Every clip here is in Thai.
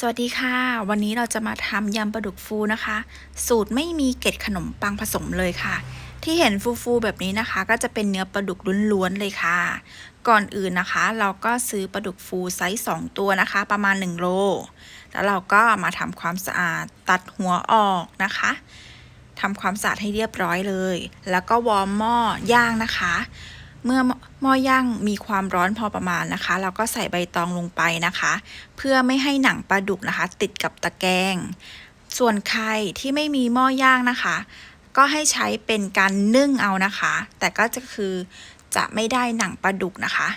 สวัสดีค่ะ วันนี้เราจะมาทำยำปลาดุกฟูนะคะ สูตรไม่มีเกล็ดขนมปังผสมเลยค่ะ ที่เห็นฟูๆแบบนี้นะคะ ก็จะเป็นเนื้อปลาดุกล้วนๆเลยค่ะ ก่อนอื่นนะคะ เราก็ซื้อปลาดุกฟูไซส์2ตัวนะคะ ประมาณ1โลแล้วเราก็มาทำความสะอาดตัดหัวออกนะคะทำความสะอาดให้เรียบร้อยเลย แล้วก็วอร์มหม้อย่างนะคะ เมื่อหม้อย่างมีความร้อนพอประมาณนะคะ เราก็ใส่ใบตองลงไปนะคะ เพื่อไม่ให้หนังปลาดุกนะคะ ติดกับตะแกรงส่วนใครที่ไม่มีหม้อย่างนะคะ ก็ให้ใช้เป็นการนึ่งเอานะคะ แต่ก็จะคือจะไม่ได้หนังปลาดุกนะคะ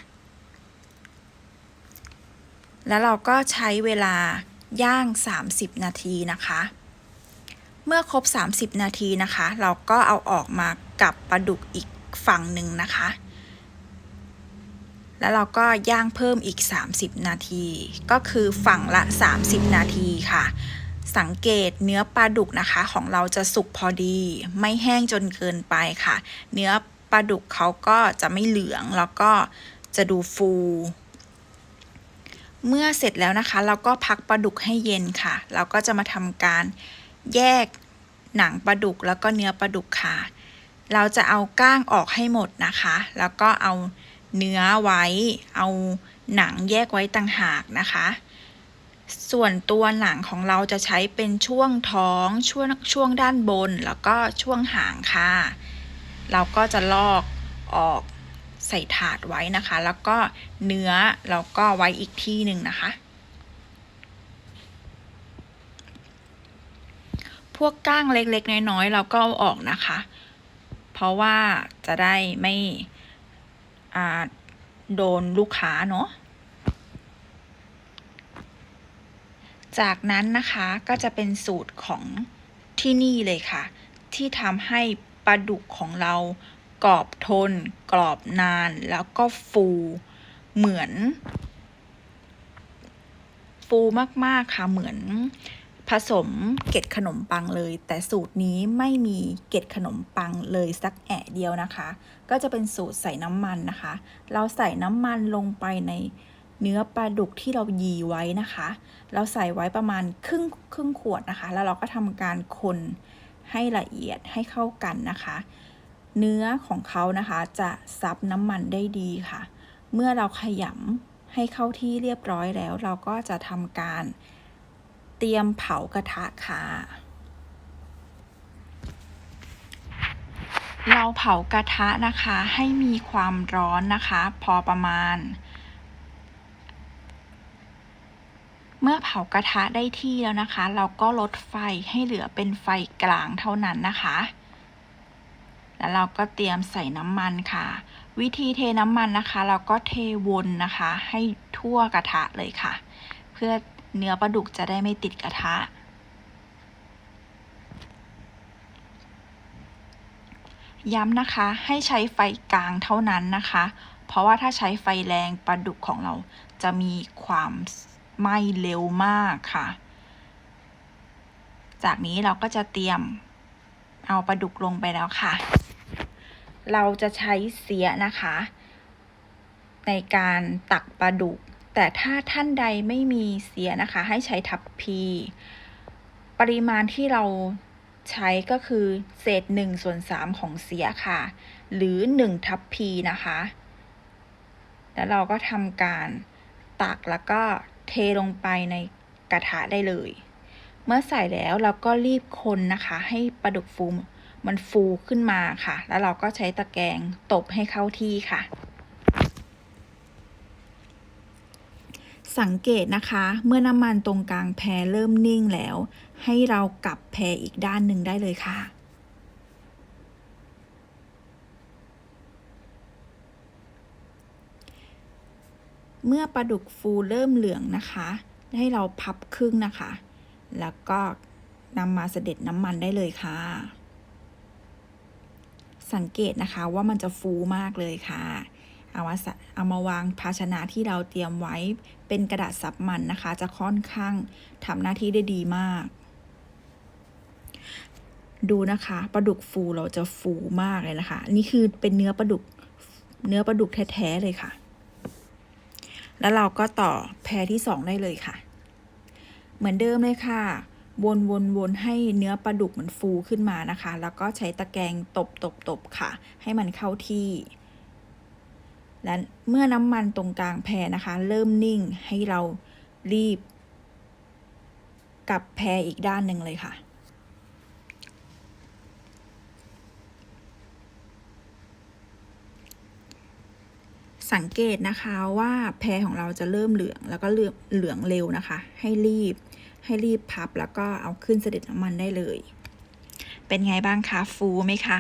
แล้วเราก็ใช้เวลาย่าง 30 นาทีนะคะ เมื่อครบ 30 นาทีนะคะ เราก็เอาออกมากับปลาดุกอีกฝั่งหนึ่งนะคะ แล้วเราก็ย่างเพิ่มอีก 30 นาที ก็คือฝั่งละ 30 นาทีค่ะ สังเกตเนื้อปลาดุกนะคะของเราจะสุกพอดี ไม่แห้งจนเกินไปค่ะ เนื้อปลาดุกเขาก็จะไม่เหลืองแล้วก็จะดูฟู เมื่อเสร็จแล้วนะคะ เราก็พักปลาดุกให้เย็นค่ะ เราก็จะมาทำการแยกหนังปลาดุกแล้วก็เนื้อปลาดุกค่ะ เราจะเอาก้างออกให้หมดนะคะ แล้วก็เอาเเนื้อไว้ เอาหนังแยกไว้ต่างหากนะคะ ส่วนตัวหนังของเราจะใช้เป็นช่วงท้องช่วงช่วงด้านบน แล้วก็ช่วงหางค่ะ เราก็จะลอกออกใส่ถาดไว้นะคะ แล้วก็เนื้อเราก็ไว้อีกที่หนึ่งนะคะ พวกก้างเล็กๆน้อยๆเราก็เอาออกนะคะ เพราะว่าจะได้ไม่ โดนลูกค้าเนาะจากนั้นนะคะก็จะเป็นสูตรของที่นี่เลยค่ะ ที่ทำให้ปลาดุกของเรากรอบทน กรอบนานแล้วก็ฟูเหมือน ฟูมาก ๆ ค่ะเหมือน ผสมเกล็ดขนมปังเลย แต่สูตรนี้ไม่มีเกล็ดขนมปังเลยสักแอะเดียวนะคะ ก็จะเป็นสูตรใส่น้ำมันนะคะ เราใส่น้ำมันลงไปในเนื้อปลาดุกที่เรายีไว้นะคะ เราใส่ไว้ประมาณครึ่งครึ่งขวดนะคะ แล้วเราก็ทำการคนให้ละเอียดให้เข้ากันนะคะ เนื้อของเขานะคะจะซับน้ำมันได้ดีค่ะ เมื่อเราขยำให้เข้าที่เรียบร้อยแล้ว เราก็จะทำการ เตรียมเผากระทะค่ะ เราเผากระทะนะคะให้มีความร้อนนะคะ พอประมาณ เมื่อเผากระทะได้ที่แล้วนะคะ เราก็ลดไฟให้เหลือเป็นไฟกลางเท่านั้นนะคะแล้วเราก็เตรียมใส่น้ำมันค่ะ วิธีเทน้ำมันนะคะ เราก็เทวนนะคะ ให้ทั่วกระทะเลยค่ะ เพื่อ เนื้อปลาดุกจะได้ไม่ติดกระทะ ย้ำนะคะให้ใช้ไฟกลางเท่านั้นนะคะ เพราะว่าถ้าใช้ไฟแรงปลาดุกของเราจะมีความไหม้เร็วมากค่ะ จากนี้เราก็จะเตรียมเอาปลาดุกลงไปแล้วค่ะ เราจะใช้เสียนะคะ ในการตักปลาดุก แต่ถ้าท่านใดไม่มีเสียนะคะ ให้ใช้ทัพพี ปริมาณที่เราใช้ก็คือเศษหนึ่งส่วนสามของเสียค่ะ หรือหนึ่งทัพพีนะคะ แล้วเราก็ทำการตักแล้วก็เทลงไปในกระทะได้เลย เมื่อใส่แล้วเราก็รีบคนนะคะ ให้ปลาดุกฟูมันฟูขึ้นมาค่ะ แล้วเราก็ใช้ตะแกรงตบให้เข้าที่ค่ะ สังเกตนะคะ เมื่อน้ำมันตรงกลางแพเริ่มนิ่งแล้ว ให้เรากลับแพอีกด้านหนึ่งได้เลยค่ะ เมื่อปลาดุกฟูเริ่มเหลืองนะคะ ให้เราพับครึ่งนะคะ แล้วก็นำมาเสด็จน้ำมันได้เลยค่ะ สังเกตนะคะว่ามันจะฟูมากเลยค่ะ เอามาเอามาวางภาชนะที่เราเตรียมไว้เป็นกระดาษซับมันนะคะ จะค่อนข้างทำหน้าที่ได้ดีมาก ดูนะคะปลาดุกฟูเราจะฟูมากเลยนะคะ นี่คือเป็นเนื้อปลาดุกเนื้อปลาดุกแท้ๆเลยค่ะ แล้วเราก็ต่อแพรที่สองได้เลยค่ะ เหมือนเดิมเลยค่ะวนวนวนให้เนื้อปลาดุกมันฟูขึ้นมานะคะ แล้วก็ใช้ตะแกรงตบตบตบค่ะ ให้มันเข้าที่ และเมื่อน้ำมันตรงกลางแพนะคะ เริ่มนิ่งให้เรารีบกลับแพอีกด้านหนึ่งเลยค่ะ สังเกตนะคะว่าแพรของเราจะเริ่มเหลืองแล้วก็เหลืองเหลืองเร็วนะคะ ให้รีบให้รีบพับแล้วก็เอาขึ้นเสด็จน้ำมันได้เลย เป็นไงบ้างคะ ฟูไหมคะ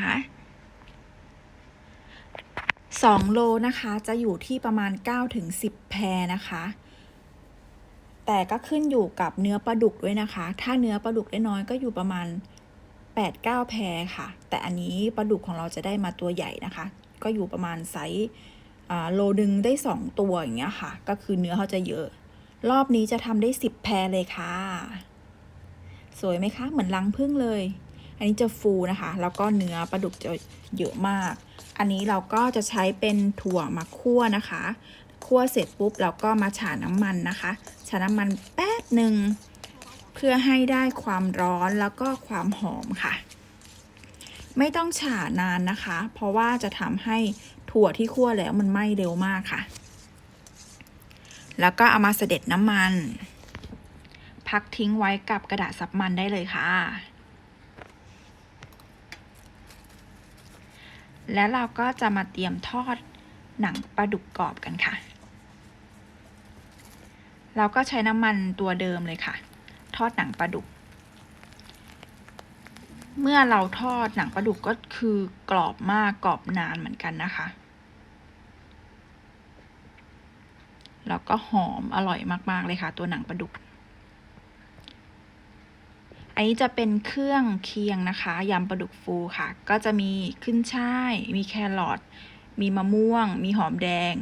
2 โลนะคะจะอยู่ที่ประมาณ9ถึง10แพรนะคะ แต่ก็ขึ้นอยู่กับเนื้อปลาดุกด้วยนะคะ ถ้าเนื้อปลาดุกได้น้อยก็อยู่ประมาณ 8-9 แพรค่ะ แต่อันนี้ปลาดุกของเราจะได้มาตัวใหญ่นะคะ ก็อยู่ประมาณไซส์โลดึงได้ 2 ตัวอย่างเงี้ยค่ะ ก็คือเนื้อเขาจะเยอะ รอบนี้จะทำได้ 10 แพรเลยค่ะ สวยไหมคะ เหมือนรังพึ่งเลย อันนี้จะฟูนะคะ แล้วก็เนื้อปลาดุกจะเยอะมาก อันนี้เราก็จะใช้เป็นถั่วมาคั่วนะคะ คั่วเสร็จปุ๊บเราก็มาฉาน้ำมันนะคะฉาน้ำมันแป๊บหนึ่งเพื่อให้ได้ความร้อนแล้วก็ความหอมค่ะ ไม่ต้องฉานานนะคะ เพราะว่าจะทำให้ถั่วที่คั่วแล้วมันไหม้เร็วมากค่ะ แล้วก็เอามาเสด็จน้ำมัน พักทิ้งไว้กับกระดาษซับมันได้เลยค่ะ แล้วเราก็จะมาเตรียมทอดหนังปลาดุกกรอบกันค่ะ เราก็ใช้น้ำมันตัวเดิมเลยค่ะ ทอดหนังปลาดุก เมื่อเราทอดหนังปลาดุกก็คือกรอบมากกรอบนานเหมือนกันนะคะ แล้วก็หอมอร่อยมากๆเลยค่ะ ตัวหนังปลาดุก อันนี้จะเป็นเครื่องเคียงนะคะยำปลาดุกฟูค่ะ ก็จะมีขึ้นช่าย มีแครอทมีมะม่วง มีหอมแดง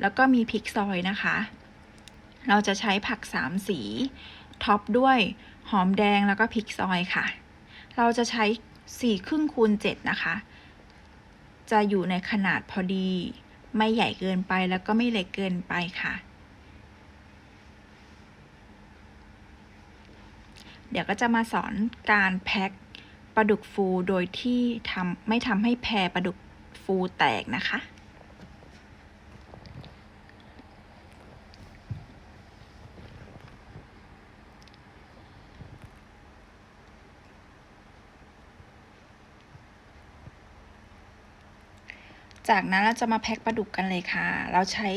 แล้วก็มีพริกซอยนะคะ เราจะใช้ผักสามสี ท็อปด้วยหอมแดงแล้วก็พริกซอยค่ะ เราจะใช้สี่ครึ่งคูณเจ็ดนะคะ จะอยู่ในขนาดพอดี ไม่ใหญ่เกินไปแล้วก็ไม่เล็กเกินไปค่ะ เดี๋ยวก็จะมาสอนการแพ็คปลาดุกฟูโดยที่ทำไม่ทำให้แพรปลาดุกฟูแตกนะคะ จากนั้นเราจะมาแพ็คปลาดุกกันเลยค่ะ เราใช้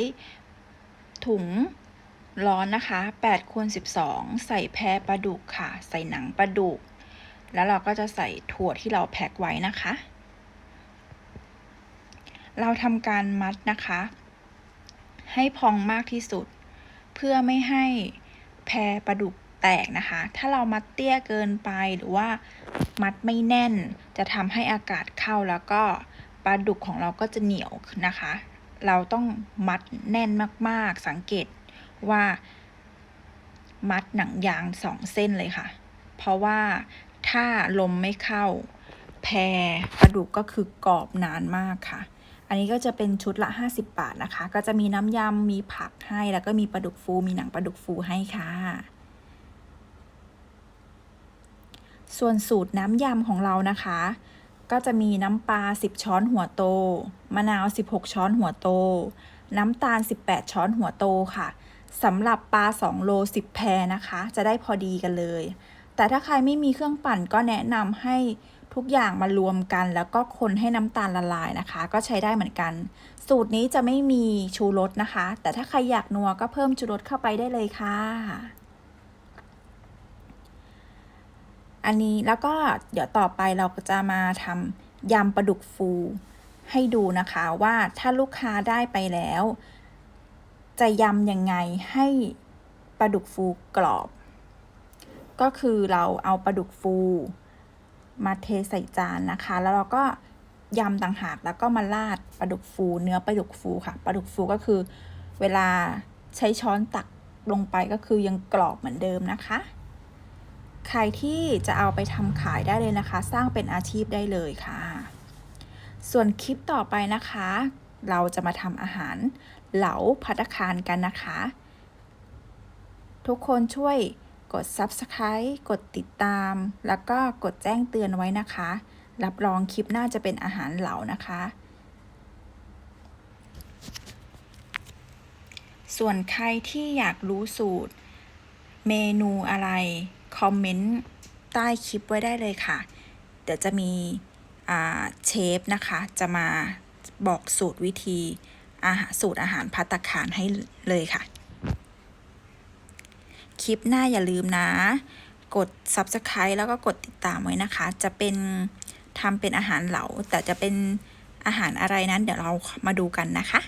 ถุง ร้อนนะคะ8คูณ12 ใส่แพรปลาดุกค่ะ ใส่หนังปลาดุก แล้วเราก็จะใส่ถั่วที่เราแพ็คไว้นะคะ เราทำการมัดนะคะ ให้พองมากที่สุด เพื่อไม่ให้แพรปลาดุกแตกนะคะ ถ้าเรามัดเตี้ยเกินไปหรือว่ามัดไม่แน่น จะทำให้อากาศเข้าแล้วก็ปลาดุกของเราก็จะเหนียวนะคะ เราต้องมัดแน่นมากๆ สังเกต ว่า มัดหนังยางสองเส้นเลยค่ะ เพราะว่าถ้าลมไม่เข้าแพรปลาดุกก็คือกรอบนานมากค่ะ อันนี้ก็จะเป็นชุดละ 50 บาทนะคะ ก็จะมีน้ำยำมีผักให้แล้วก็มีปลาดุกฟูมีหนังปลาดุกฟูให้ค่ะ ส่วนสูตรน้ำยำของเรานะคะ ก็จะมีน้ำปลา 10 ช้อนหัวโต มะนาว 16 ช้อนหัวโต น้ำตาล 18 ช้อนหัวโตค่ะ สำหรับปลา 2 โล 10 แพรนะคะ จะได้พอดีกันเลย แต่ถ้าใครไม่มีเครื่องปั่นก็แนะนำให้ทุกอย่างมารวมกัน แล้วก็คนให้น้ำตาลละลายนะคะ ก็ใช้ได้เหมือนกัน สูตรนี้จะไม่มีชูรสนะคะ แต่ถ้าใครอยากนัวก็เพิ่มชูรสเข้าไปได้เลยค่ะ อันนี้แล้วก็เดี๋ยวต่อไปเราก็จะมาทำยำปลาดุกฟูให้ดูนะคะว่าถ้าลูกค้าได้ไปแล้ว จะยำยังไงให้ปลาดุกฟูกรอบ ก็คือเราเอาปลาดุกฟู มาเทใส่จานนะคะ แล้วเราก็ยำต่างหากแล้วก็มาราดปลาดุกฟู เนื้อปลาดุกฟูค่ะปลาดุกฟูก็คือ เวลาใช้ช้อนตักลงไปก็คือยังกรอบเหมือนเดิมนะคะ ใครที่จะเอาไปทำขายได้เลยนะคะ สร้างเป็นอาชีพได้เลยค่ะ ส่วนคลิปต่อไปนะคะ เราจะมาทำอาหาร เหลาพัตคารกันนะคะ ทุกคนช่วยกด Subscribe กดติดตาม แล้วก็กดแจ้งเตือนไว้นะคะ รับรองคลิปหน้าจะเป็นอาหารเหลานะคะ ส่วนใครที่อยากรู้สูตร เมนูอะไร คอมเมนต์ใต้คลิปไว้ได้เลยค่ะ เดี๋ยวจะมีเชฟนะคะ จะมาบอกสูตรวิธี อาหารสูตรอาหารพัตตาคารให้เลยค่ะ คลิปหน้าอย่าลืมนะ กด Subscribe แล้วก็กดติดตามไว้นะคะ จะเป็นทำเป็นอาหารเหลา แต่จะเป็นอาหารอะไรนั้น เดี๋ยวเรามาดูกันนะคะ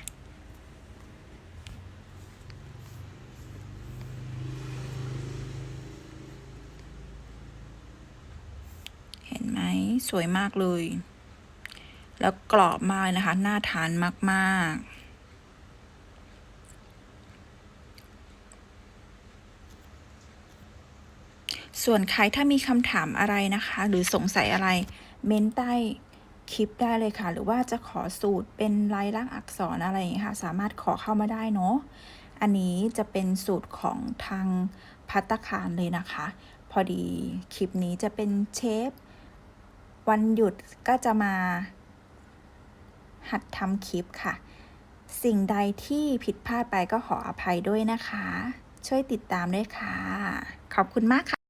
เห็นไหมสวยมากเลย แล้วกรอบมากเลยนะคะ น่าทานมาก ๆ ส่วนใครถ้ามีคำถามอะไรนะคะ หรือสงสัยอะไร เม้นใต้คลิปได้เลยค่ะ หรือว่าจะขอสูตรเป็นลายลักษณ์อักษรอะไรอย่างเงี้ยค่ะ สามารถขอเข้ามาได้เนาะอันนี้จะเป็นสูตรของทางพัตตาคารเลยนะคะ พอดีคลิปนี้จะเป็นเชฟวันหยุดก็จะมา หัดทำคลิปค่ะ สิ่งใดที่ผิดพลาดไปก็ขออภัยด้วยนะคะ ช่วยติดตามด้วยค่ะ ขอบคุณมากค่ะ